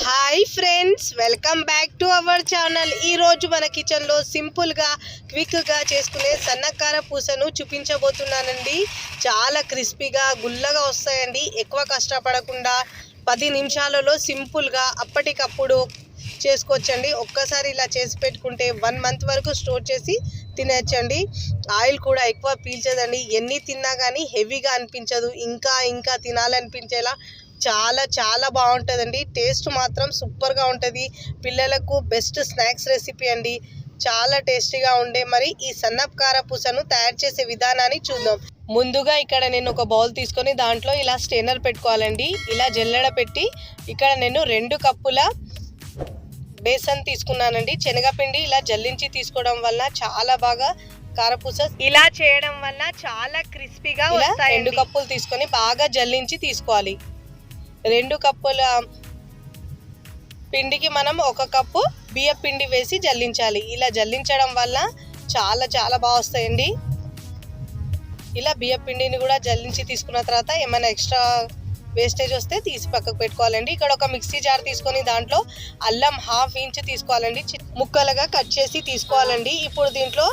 Hi friends welcome back to our channel. ఈరోజు మన కిచెన్లో సింపుల్గా క్విక్గా చేసుకునే సన్నకార పూసను చూపించబోతున్నానండి. చాలా క్రిస్పీగా గుల్లగా వస్తాయండి. ఎక్కువ కష్టపడకుండా పది నిమిషాలలో సింపుల్గా అప్పటికప్పుడు చేసుకోవచ్చండి. ఒక్కసారి ఇలా చేసి పెట్టుకుంటే వన్ మంత్ వరకు స్టోర్ చేసి తినచ్చండి. ఆయిల్ కూడా ఎక్కువ పీల్చదండి. ఎన్ని తిన్నా కానీ హెవీగా అనిపించదు. ఇంకా ఇంకా తినాలనిపించేలా చాలా చాలా బాగుంటుందండి. టేస్ట్ మాత్రం సూపర్గా ఉంటుంది. పిల్లలకు బెస్ట్ స్నాక్స్ రెసిపీ అండి. చాలా టేస్టీగా ఉండే మరి ఈ సన్నపు కార పూసను తయారు చేసే విధానాన్ని చూద్దాం. ముందుగా ఇక్కడ నేను ఒక బౌల్ తీసుకొని దాంట్లో ఇలా స్టెయినర్ పెట్టుకోవాలండి. ఇలా జల్లెడ పెట్టి ఇక్కడ నేను రెండు కప్పుల బేసన్ తీసుకున్నానండి. శనగపిండి ఇలా జల్లించి తీసుకోవడం వల్ల చాలా బాగా కారపూస ఇలా చేయడం వల్ల చాలా క్రిస్పీగా రెండు కప్పులు తీసుకొని బాగా జల్లించి తీసుకోవాలి. రెండు కప్పుల పిండికి మనం ఒక కప్పు బియ్య పిండి వేసి జల్లించాలి. ఇలా జల్లించడం వల్ల చాలా చాలా బాగా వస్తాయండి. ఇలా బియ్య పిండిని కూడా జల్లించి తీసుకున్న తర్వాత ఏమైనా ఎక్స్ట్రా వేస్టేజ్ వస్తే తీసి పక్కకు పెట్టుకోవాలండి. ఇక్కడ ఒక మిక్సీ జార్ తీసుకొని దాంట్లో అల్లం హాఫ్ ఇంచ్ తీసుకోవాలండి. ముక్కలుగా కట్ చేసి తీసుకోవాలండి. ఇప్పుడు దీంట్లో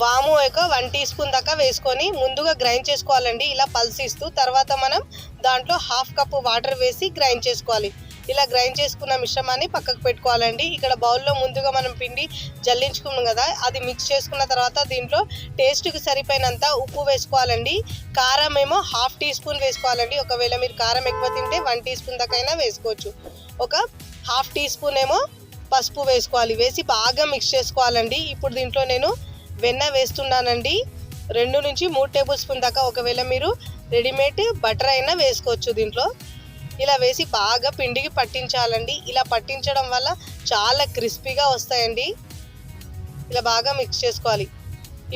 వాము ఒక వన్ టీ స్పూన్ దాకా వేసుకొని ముందుగా గ్రైండ్ చేసుకోవాలండి. ఇలా పల్సిస్తూ తర్వాత మనం దాంట్లో హాఫ్ కప్ వాటర్ వేసి గ్రైండ్ చేసుకోవాలి. ఇలా గ్రైండ్ చేసుకున్న మిశ్రమాన్ని పక్కకు పెట్టుకోవాలండి. ఇక్కడ బౌల్లో ముందుగా మనం పిండి జల్లించుకున్నాం కదా అది మిక్స్ చేసుకున్న తర్వాత దీంట్లో టేస్ట్కి సరిపోయినంత ఉప్పు వేసుకోవాలండి. కారం ఏమో హాఫ్ టీ స్పూన్ వేసుకోవాలండి. ఒకవేళ మీరు కారం ఎక్కువ తింటే వన్ టీ స్పూన్ దాకా అయినా వేసుకోవచ్చు. ఒక హాఫ్ టీ స్పూన్ ఏమో పసుపు వేసుకోవాలి. వేసి బాగా మిక్స్ చేసుకోవాలండి. ఇప్పుడు దీంట్లో నేను వెన్న వేస్తున్నానండి. రెండు నుంచి మూడు టేబుల్ స్పూన్ దాకా ఒకవేళ మీరు రెడీమేడ్ బటర్ అయినా వేసుకోవచ్చు దీంట్లో. ఇలా వేసి బాగా పిండికి పట్టించాలండి. ఇలా పట్టించడం వల్ల చాలా క్రిస్పీగా వస్తాయండి. ఇలా బాగా మిక్స్ చేసుకోవాలి.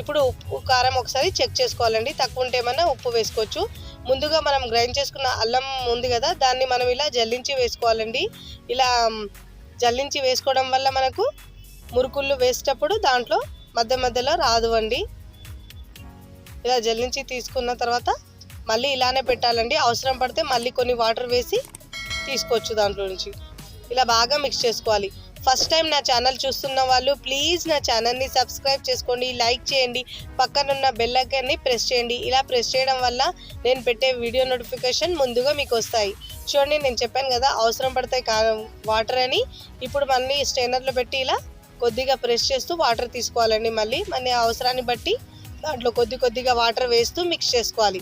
ఇప్పుడు ఉప్పు కారం ఒకసారి చెక్ చేసుకోవాలండి. తక్కువ ఉంటే ఏమైనా ఉప్పు వేసుకోవచ్చు. ముందుగా మనం గ్రైండ్ చేసుకున్న అల్లం ఉంది కదా దాన్ని మనం ఇలా జల్లించి వేసుకోవాలండి. ఇలా జల్లించి వేసుకోవడం వల్ల మనకు మురుకుళ్ళు వేసేటప్పుడు దాంట్లో మధ్య మధ్యలో రాదు అండి ఇలా జల్లించి తీసుకున్న తర్వాత మళ్ళీ ఇలానే పెట్టాలండి. అవసరం పడితే మళ్ళీ కొన్ని వాటర్ వేసి తీసుకోవచ్చు దాంట్లో నుంచి. ఇలా బాగా మిక్స్ చేసుకోవాలి. ఫస్ట్ టైం నా ఛానల్ చూస్తున్న వాళ్ళు ప్లీజ్ నా ఛానల్ని సబ్స్క్రైబ్ చేసుకోండి లైక్ చేయండి పక్కనున్న బెల్లకన్ని ప్రెస్ చేయండి. ఇలా ప్రెస్ చేయడం వల్ల నేను పెట్టే వీడియో నోటిఫికేషన్ ముందుగా మీకు వస్తాయి. చూడండి నేను చెప్పాను కదా అవసరం పడతాయి కా వాటర్ అని. ఇప్పుడు మళ్ళీ స్టైనర్లో పెట్టి ఇలా కొద్దిగా ప్రెస్ చేస్తూ వాటర్ తీసుకోవాలండి మళ్ళీ. మన అవసరాన్ని బట్టి దాంట్లో కొద్ది కొద్దిగా వాటర్ వేస్తూ మిక్స్ చేసుకోవాలి.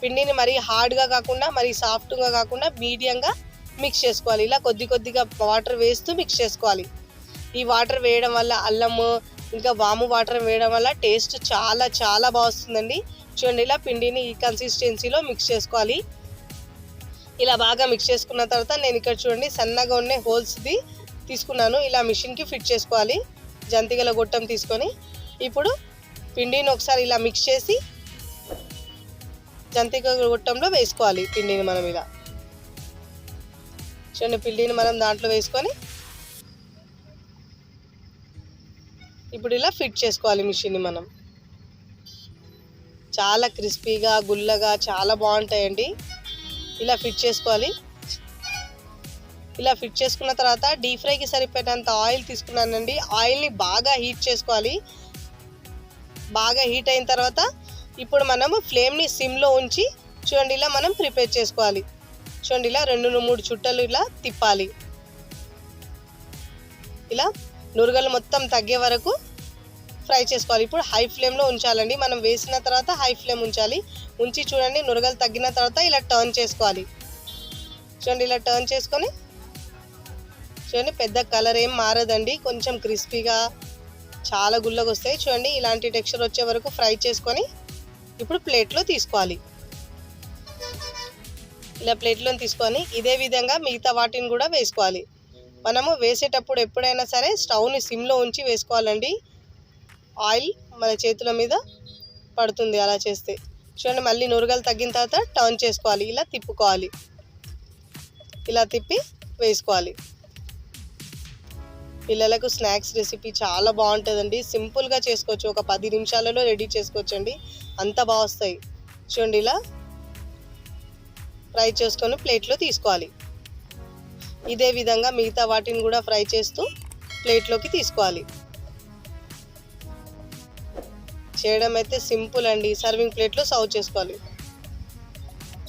పిండిని మరీ హార్డ్గా కాకుండా మరీ సాఫ్ట్గా కాకుండా మీడియంగా మిక్స్ చేసుకోవాలి. ఇలా కొద్ది కొద్దిగా వాటర్ వేస్తూ మిక్స్ చేసుకోవాలి. ఈ వాటర్ వేయడం వల్ల అల్లము ఇంకా వాము వాటర్ వేయడం వల్ల టేస్ట్ చాలా చాలా బాగుస్తుందండి చూడండి ఇలా పిండిని ఈ కన్సిస్టెన్సీలో మిక్స్ చేసుకోవాలి. ఇలా బాగా మిక్స్ చేసుకున్న తర్వాత నేను ఇక్కడ చూడండి సన్నగా ఉండే హోల్స్ది తీసుకున్నాను. ఇలా మిషన్కి ఫిట్ చేసుకోవాలి. జంతిగల గొట్టం తీసుకొని ఇప్పుడు పిండిని ఒకసారి ఇలా మిక్స్ చేసి జంతిక గొట్టంలో వేసుకోవాలి పిండిని మనం ఇలా. చూడండి పిండిని మనం దాంట్లో వేసుకొని ఇప్పుడు ఇలా ఫిట్ చేసుకోవాలి మిషన్ని మనం. చాలా క్రిస్పీగా గుల్లగా చాలా బాగుంటాయండి. ఇలా ఫిట్ చేసుకోవాలి. ఇలా ఫిట్ చేసుకున్న తర్వాత డీప్ ఫ్రైకి సరిపోయినంత ఆయిల్ తీసుకున్నానండి. ఆయిల్ని బాగా హీట్ చేసుకోవాలి. బాగా హీట్ అయిన తర్వాత ఇప్పుడు మనము ఫ్లేమ్ని సిమ్లో ఉంచి చూడండి ఇలా మనం ప్రిపేర్ చేసుకోవాలి. చూడండి ఇలా రెండు మూడు చుట్టలు ఇలా తిప్పాలి. ఇలా నురగలు మొత్తం తగ్గే వరకు ఫ్రై చేసుకోవాలి. ఇప్పుడు హై ఫ్లేమ్లో ఉంచాలండి. మనం వేసిన తర్వాత హై ఫ్లేమ్ ఉంచాలి. ఉంచి చూడండి నురగలు తగ్గిన తర్వాత ఇలా టర్న్ చేసుకోవాలి. చూడండి ఇలా టర్న్ చేసుకొని చూడండి పెద్ద కలర్ ఏం మారదండి. కొంచెం క్రిస్పీగా చాలా గుల్లగా వస్తాయి. చూడండి ఇలాంటి టెక్స్చర్ వచ్చే వరకు ఫ్రై చేసుకొని ఇప్పుడు ప్లేట్లో తీసుకోవాలి. ఇలా ప్లేట్లో తీసుకొని ఇదే విధంగా మిగతా వాటిని కూడా వేసుకోవాలి. మనము వేసేటప్పుడు ఎప్పుడైనా సరే స్టవ్ని సిమ్లో ఉంచి వేసుకోవాలండి. ఆయిల్ మన చేతుల మీద పడుతుంది అలా చేస్తే. చూడండి మళ్ళీ నురగలు తగ్గిన తర్వాత టర్న్ చేసుకోవాలి. ఇలా తిప్పుకోవాలి. ఇలా తిప్పి వేసుకోవాలి. పిల్లలకు స్నాక్స్ రెసిపీ చాలా బాగుంటుందండి. సింపుల్గా చేసుకోవచ్చు. ఒక పది నిమిషాలలో రెడీ చేసుకోవచ్చు అండి అంత బాగా వస్తాయి. చూడండి ఇలా ఫ్రై చేసుకొని ప్లేట్లో తీసుకోవాలి. ఇదే విధంగా మిగతా వాటిని కూడా ఫ్రై చేస్తూ ప్లేట్లోకి తీసుకోవాలి. చేయడం అయితే సింపుల్ అండి. సర్వింగ్ ప్లేట్లో సర్వ్ చేసుకోవాలి.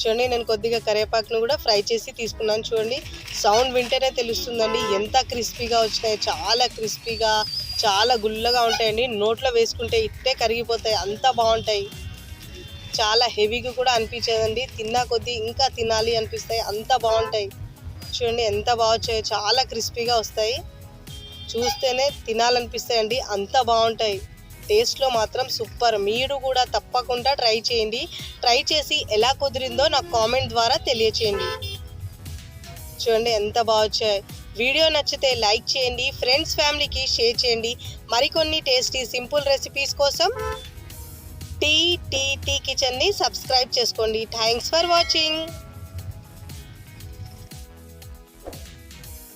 చూడండి నేను కొద్దిగా కరివేపాకును కూడా ఫ్రై చేసి తీసుకున్నాను. చూడండి సౌండ్ వింటేనే తెలుస్తుందండి. ఎంత క్రిస్పీగా వచ్చినాయి చాలా క్రిస్పీగా చాలా గుల్లగా ఉంటాయండి. నోట్లో వేసుకుంటే ఇట్టే కరిగిపోతాయి అంత బాగుంటాయి. చాలా హెవీగా కూడా అనిపించేదండి. తిన్నా కొద్దీ ఇంకా తినాలి అనిపిస్తాయి అంత బాగుంటాయి. చూడండి ఎంత బాగా వచ్చాయో చాలా క్రిస్పీగా వస్తాయి. చూస్తేనే తినాలనిపిస్తాయండి అంత బాగుంటాయి. టేస్ట్లో మాత్రం సూపర్. మీరు కూడా తప్పకుండా ట్రై చేయండి. ట్రై చేసి ఎలా కుదిరిందో నాకు కామెంట్ ద్వారా తెలియచేయండి. చూడండి ఎంత బాగా వచ్చాయి. వీడియో నచ్చితే లైక్ చేయండి ఫ్రెండ్స్ ఫ్యామిలీకి షేర్ చేయండి. మరికొన్ని టేస్టీ సింపుల్ రెసిపీస్ కోసం టీ టీ టీ కిచెన్ని సబ్స్క్రైబ్ చేసుకోండి. Thanks for watching.